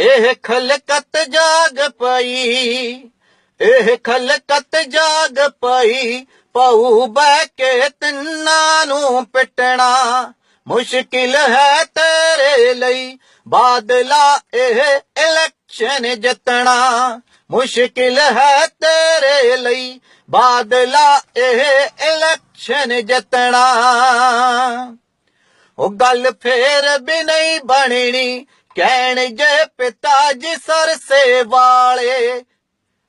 ਇਹ ਖਲਕਤ ਜਾਗ ਪਈ, ਇਹ ਖਲਕਤ ਜਾਗ ਪਈ ਪਉ ਬਹਿ ਕੇ ਤਿੰਨਾਂ ਨੂੰ ਪਿਟਣਾ ਮੁਸ਼ਕਿਲ ਹੈ ਤੇਰੇ ਲਈ। ਬਾਦਲਾ ਇਹ ਇਲੈਕਸ਼ਨ ਜਿੱਤਣਾ ਮੁਸ਼ਕਿਲ ਹੈ ਤੇਰੇ ਲਈ। ਬਾਦਲਾ ਇਹ ਇਲੈਕਸ਼ਨ ਜਿੱਤਣਾ। ਉਹ ਗੱਲ ਫੇਰ ਵੀ ਨਹੀਂ ਬਣਨੀ ਕਹਿਣ ਜੇ ਪਿਤਾ ਜੀ ਸਰਸੇ ਵਾਲੇ,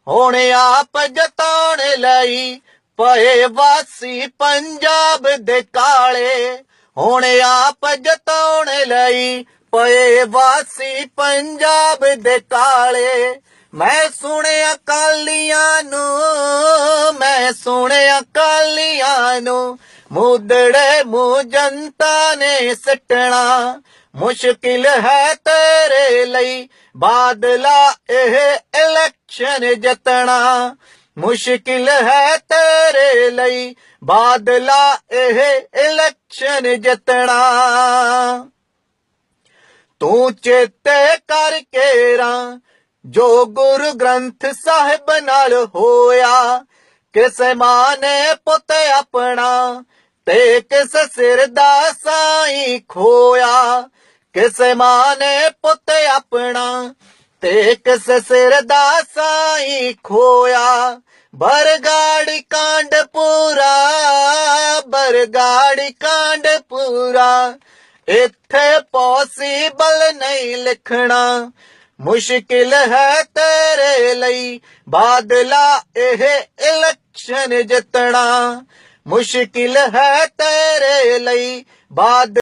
ਹੁਣ ਆਪ ਜਤਾਉਣ ਲਈ ਪਏ ਵਾਸੀ ਪੰਜਾਬ ਦੇ ਕਾਲੇ, ਹੁਣ ਆਪ ਜਤਾਉਣ ਲਈ ਪਏ ਵਾਸੀ ਪੰਜਾਬ ਦੇ ਕਾਲੇ। ਮੈਂ ਸੁਣਿਆ ਕਾਲੀਆਂ ਨੂੰ, ਮੈਂ ਸੁਣਿਆ ਕਾਲੀਆਂ ਨੂੰ। ਮੁਦੜੇ ਮੂੰਹ ਜਨਤਾ ਨੇ ਸੱਟਣਾ, ਮੁਸ਼ਕਿਲ ਹੈ ਤੇਰੇ ਲਈ। ਬਾਦਲਾ ਇਹ ਇਲੈਕਸ਼ਨ ਜਿੱਤਣਾ, ਮੁਸ਼ਕਿਲ ਹੈ ਤੇਰੇ ਲਈ। ਬਾਦਲਾ ਇਹ ਇਲੈਕਸ਼ਨ ਜਿੱਤਣਾ। ਤੂੰ ਚੇਤੇ ਕਰਕੇ ਰਾਂ ਜੋ ਗੁਰੂ ਗ੍ਰੰਥ ਸਾਹਿਬ ਨਾਲ ਹੋਇਆ ਕਿਸੇ ਮਾਂ ਨੇ ਪੁੱਤ ਆਪਣਾ ਤੇ ਕਿਸ ਸਿਰ ਦਾ ਸਾਈ ਖੋਇਆ ਕਿਸੇ ਮਾਂ ਨੇ ਪੁੱਤ ਆਪਣਾ ਤੇ ਕਿਸ ਸਿਰ ਦਾ ਸਾਈ ਖੋਇਆ ਬਰਗਾੜੀ ਕਾਂਡ ਪੂਰਾ ਬਰਗਾੜੀ ਕਾਂਡ ਪੂਰਾ ਇੱਥੇ ਪੋਸੀਬਲ ਨਹੀਂ ਲਿਖਣਾ ਮੁਸ਼ਕਿਲ ਹੈ ਤੇਰੇ ਲਈ। ਬਾਦਲਾ ਇਹ ਇਲੈਕਸ਼ਨ ਜਿੱਤਣਾ। ਮੁਸ਼ਕਿਲ ਹੈ ਤੇਰੇ ਲਈ। ਬਾਦ